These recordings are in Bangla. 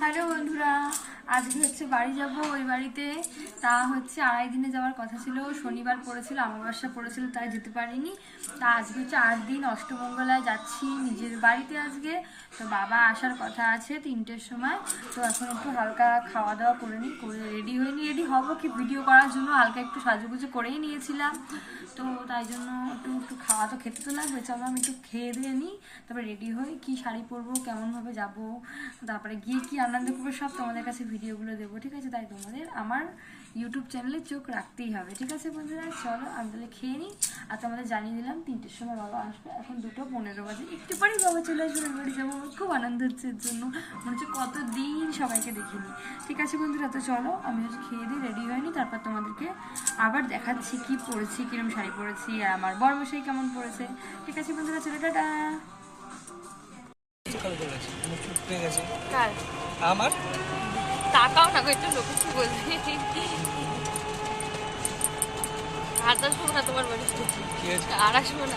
হ্যালো বন্ধুরা, আজকে হচ্ছে বাড়ি যাব ওই বাড়িতে। তা হচ্ছে আড়াই দিনে যাওয়ার কথা ছিল, শনিবার পড়েছিল, অমাবস্যা পড়েছিল, তাই যেতে পারিনি। তা আজকে হচ্ছে আট দিন অষ্টমঙ্গলায় যাচ্ছি নিজের বাড়িতে আজকে। তো বাবা আসার কথা আছে তিনটের সময়, তো এখন একটু হালকা খাওয়া দাওয়া করে নিই, করে রেডি হব কি ভিডিও করার জন্য? হালকা একটু সাজুগুজু করেই নিয়েছিলাম। তো তাই জন্য একটু একটু খাওয়া তো খেতে তো লাগবে। চলো আমি একটু খেয়ে দিয়ে নিই। তারপরে রেডি হই কি শাড়ি পরবো, কেমনভাবে যাব। তারপরে গিয়ে কি আনন্দ করব সব তোমাদের কাছে ভিডিওগুলো দেবো, ঠিক আছে? তাই তোমাদের আমার ইউটিউব চ্যানেলে চোখ রাখতেই হবে, ঠিক আছে বন্ধুরা? চলো আমি তাহলে খেয়ে নিই। আর তোমাদের জানিয়ে দিলাম, তিনটের সময় বাবা আসবে। এখন দুটো পনেরো বাজে। একটু পরেই বাবা চলে আসবে বাড়ি যাব আমার খুব আনন্দ হচ্ছে এর জন্য। মনে হচ্ছে কতদিন সবাইকে দেখিনি। ঠিক আছে বন্ধুরা? তো চলো আমি হচ্ছে খেয়ে দিয়ে রেডি হয়নি তারপর তোমাদেরকে আবার দেখাচ্ছি কি পরেছি কিরম শাড়ি পরেছি আর আমার বর্মশাই কেমন পরেছে। ঠিক আছে বন্ধুরা চলো টাটা। কার আমার? তাকাও না একটু লোকে কি বলবে। আর আসব না তোমার বাড়ি। কি আর আসব না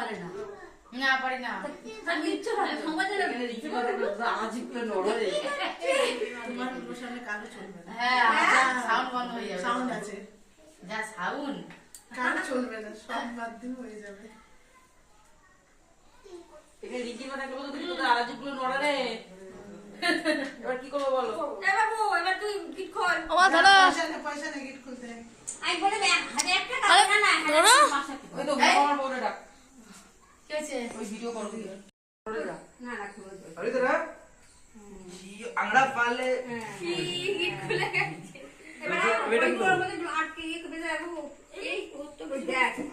পারে না। না পারি না। হয় না। সমাজের আজিগুলো নড়ে তোমার অনুষ্ঠানে কারও চলবে না। হ্যাঁ সাউন্ড বন্ধ হয়ে যাবে। সাউন্ড আছে। যা সাউন্ড কারও চলবে না সব মাধ্যম হয়ে যাবে। রিকি তো রে। এবার কি করব বলো? ও মা দাঁড়া পয়সা নে পয়সা নে গিট খুলতে। ওই তো আমার বউরে ডাক। হয়েছে ওই ভিডিও করো না রাখবো আরে তোরা কি আংড়া পালে কি খুলে গেছে এবার ওই আমাদের আটকে এক বেজে যাবো এই কত বেজে আছে